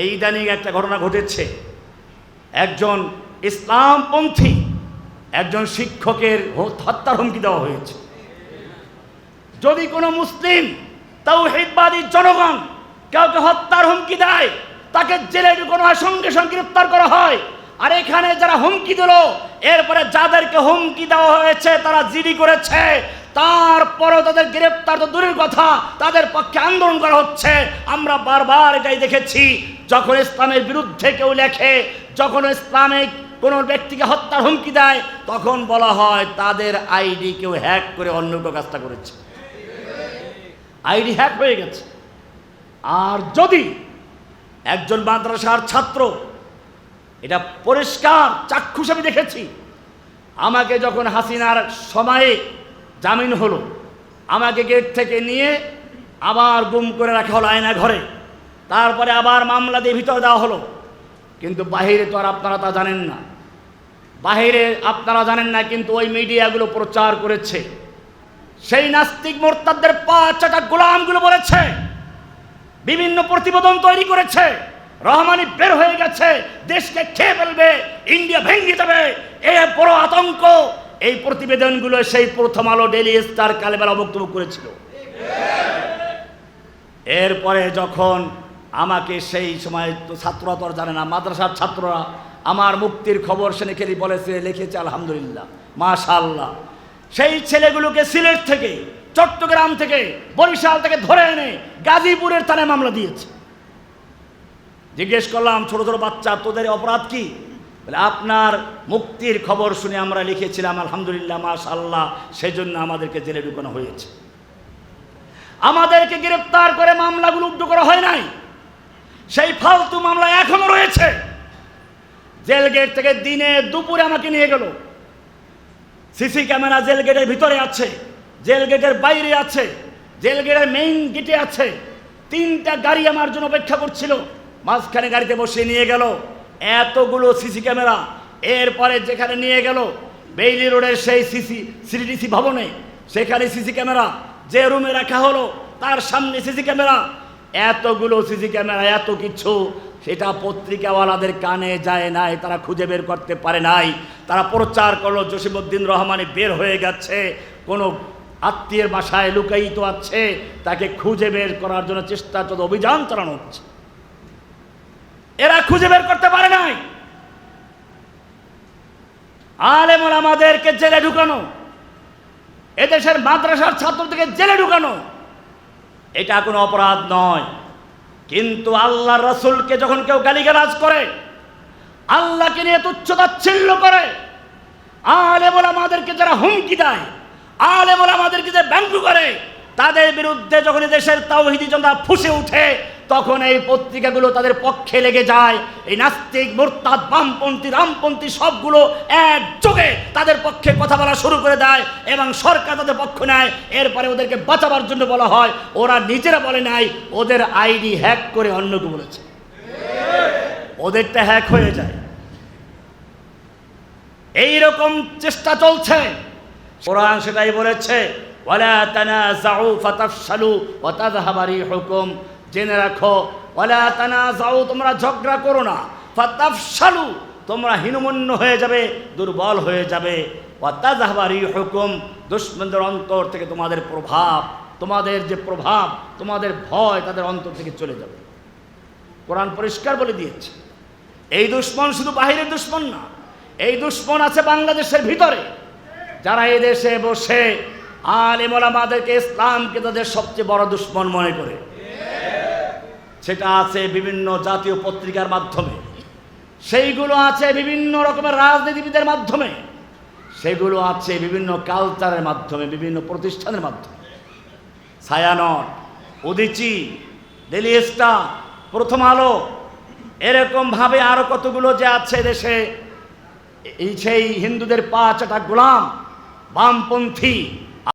এই ইদানিং একটা ঘটনা ঘটেছে। একজন ইসলামপন্থী, একজন শিক্ষকের হত্যার হুমকি দেওয়া হয়েছে। যদি কোনো মুসলিম তাও হিদবাদী জনগণ কাউকে হত্যার হুমকি দেয়, তাকে জেলে হয় সঙ্গে সঙ্গে গ্রেপ্তার করা হয়, আর এখানে যারা হুমকি দিল, এরপরে যাদেরকে হুমকি দেওয়া হয়েছে, তারা জিডি করেছে তারপরও তাদের গ্রেপ্তার তো দূরের কথা, তাদের পক্ষে আন্দোলন করা হচ্ছে। আমরা বারবার এটাই দেখেছি, যখন ইসলামের বিরুদ্ধে কেউ লেখে, যখন ইসলামিক কোনো ব্যক্তিকে হত্যার হুমকি দেয়, তখন বলা হয় তাদের আইডি কেউ হ্যাক করে অন্য কেউ কাজটা করেছে। আইডি হ্যাক হয়ে গেছে। আর যদি একজন মাদ্রাসার ছাত্র, এটা পরিষ্কার, চাক্ষুষ আমি দেখেছি, আমাকে যখন হাসিনার সময়ে জামিন হলো। আমাকে গেট থেকে নিয়ে আবার গুম করে রাখা হলো আয়না ঘরে। তারপরে আবার মামলা দিয়ে ভিতরে দেওয়া হলো। কিন্তু বাহিরে তো আর আপনারা তা জানেন না। বাহিরে আপনারা জানেন না, কিন্তু ওই মিডিয়াগুলো প্রচার করেছে। সেই নাস্তিক মোর্তাদের পা চাটা গোলামগুলো বলেছে। বিভিন্ন প্রতিবেদন তৈরি করেছে। রহমানি বের হয়ে গেছে। দেশকে খেয়ে ফেলবে, ইন্ডিয়া ভেঙে যাবে এ বড় আতঙ্ক। এই প্রতিবেদনগুলো সেই প্রথম আলো ডেলি স্টার কালেবেলা বক্তব্য করেছিল। এরপরে যখন আমাকে সেই সময় তো ছাত্ররা তো জানে না, মাদ্রাসার ছাত্ররা আমার মুক্তির খবর সে লিখে বলেছে, লিখেছে, আলহামদুলিল্লাহ মাশাল্লাহ সেই ছেলেগুলোকে সিলেট থেকে, চট্টগ্রাম থেকে, বরিশাল থেকে ধরে এনে গাজীপুরের থানায় মামলা দিয়েছে। জিজ্ঞেস করলাম, ছোট ছোট বাচ্চা, তোদের অপরাধ কি? বলে, আপনার মুক্তির খবর শুনে আমরা লিখেছিলাম, আলহামদুলিল্লাহ মাশাল্লাহ সেজন্য আমাদেরকে জেলে ঢুকানো হয়েছে। আমাদেরকে গ্রেপ্তার করে মামলাগুলো উদ্যোগ করা হয় নাই। সেই ফালতু মামলা এখনও রয়েছে। জেল গেট থেকে দিনে দুপুরে আমাকে নিয়ে গেল। সিসি ক্যামেরা জেল গেটের ভিতরে আছে, জেল গেটের বাইরে আছে, জেল গেটের মেইন গেটে আছে। তিনটা গাড়ি আমার জন্য অপেক্ষা করছিল। মাঝখানে গাড়িতে বসে নিয়ে গেল। এতগুলো সিসি ক্যামেরা। এরপরে যেখানে নিয়ে গেল বেইলি রোডের সেই সিসি সিডিসি ভবনে, সেখানে সিসি ক্যামেরা। যে রুমে রাখা হলো, তার সামনে সিসি ক্যামেরা। এতগুলো সিসি ক্যামেরা, এত কিছু, সেটা পত্রিকাওয়ালাদের কানে যায় নাই, তারা খুঁজে বের করতে পারে নাই। তারা প্রচার করল জসিমুদ্দিন রহমানি বের হয়ে গেছে, কোনো আত্মীয়ের বাসায় লুকায়িত আছে, তাকে খুঁজে বের করার জন্য চেষ্টা চলতে অভিযান চালানো হচ্ছে। এরা খুঁজে বের করতে নাই আমাদেরকে জেলে ঢুকানো। এদেশের মাদ্রাসার ছাত্রদেরকে জেলে ঢুকানো। এটা কোনো অপরাধ নয়। কিন্তু আল্লাহ রসুলকে যখন কেউ গালিগালাজ করে, আল্লাহকে নিয়ে তুচ্ছতাচ্ছিল্য করে আলে আমাদেরকে যারা হুমকি দেয় আলে আমাদেরকে যে ব্যঙ্গ করে, তাদের বিরুদ্ধে যখন দেশের তাওহিদি জনতা ফুসে উঠে তখন এই পত্রিকাগুলো তাদের পক্ষে লেগে যায়। এই নাস্তিক, মোরতাদ, বামপন্থী, রামপন্থী সবগুলো একযোগে তাদের পক্ষে কথা বলা শুরু করে দেয় এবং সরকার তাদের পক্ষ নেয়। এরপরে ওদেরকে বাঁচাবার জন্য বলা হয়। ওরা নিজেরা বলে নাই, ওদের আইডি হ্যাক করে অন্যকে বলেছে। ওদেরটা হ্যাক হয়ে যায়। এই রকম চেষ্টা চলছে। কোরআন সেটাই বলেছে, ওয়ালা তানাজাউ ফাতাফশালু ওয়া তাযহাবা রিহুকুম। জেনে রাখো, ওয়ালা তানাজাউ, তোমরা ঝগড়া করো না। ফাতাফশালু, তোমরা হীনমন্য হয়ে যাবে, দুর্বল হয়ে যাবে। ওয়া তাযহাবা রিহুকুম, দুশমনদের অন্তর থেকে তোমাদের প্রভাব, তোমাদের যে প্রভাব, তোমাদের ভয়, তাদের অন্তর থেকে চলে যাবে। কোরআন পরিষ্কার বলে দিয়েছে, এই দুশ্মন শুধু বাহিরের দুশ্মন না, এই দুশ্মন আছে বাংলাদেশের ভিতরে। যারা এই দেশে বসে আলেমল আমাদেরকে ইসলামকে তাদের সবচেয়ে বড় দুশ্মন মনে করে। সেটা আছে বিভিন্ন জাতীয় পত্রিকার মাধ্যমে। সেইগুলো আছে বিভিন্ন রকমের রাজনীতিবিদের মাধ্যমে। সেগুলো আছে বিভিন্ন কালচারের মাধ্যমে, বিভিন্ন প্রতিষ্ঠানের মাধ্যমে। ছায়ানট উদিচি ডেলি স্টার, প্রথম আলো, এরকমভাবে আরও কতগুলো যে আছে দেশে, এই সেই হিন্দুদের পা চাটা গোলাম, বামপন্থী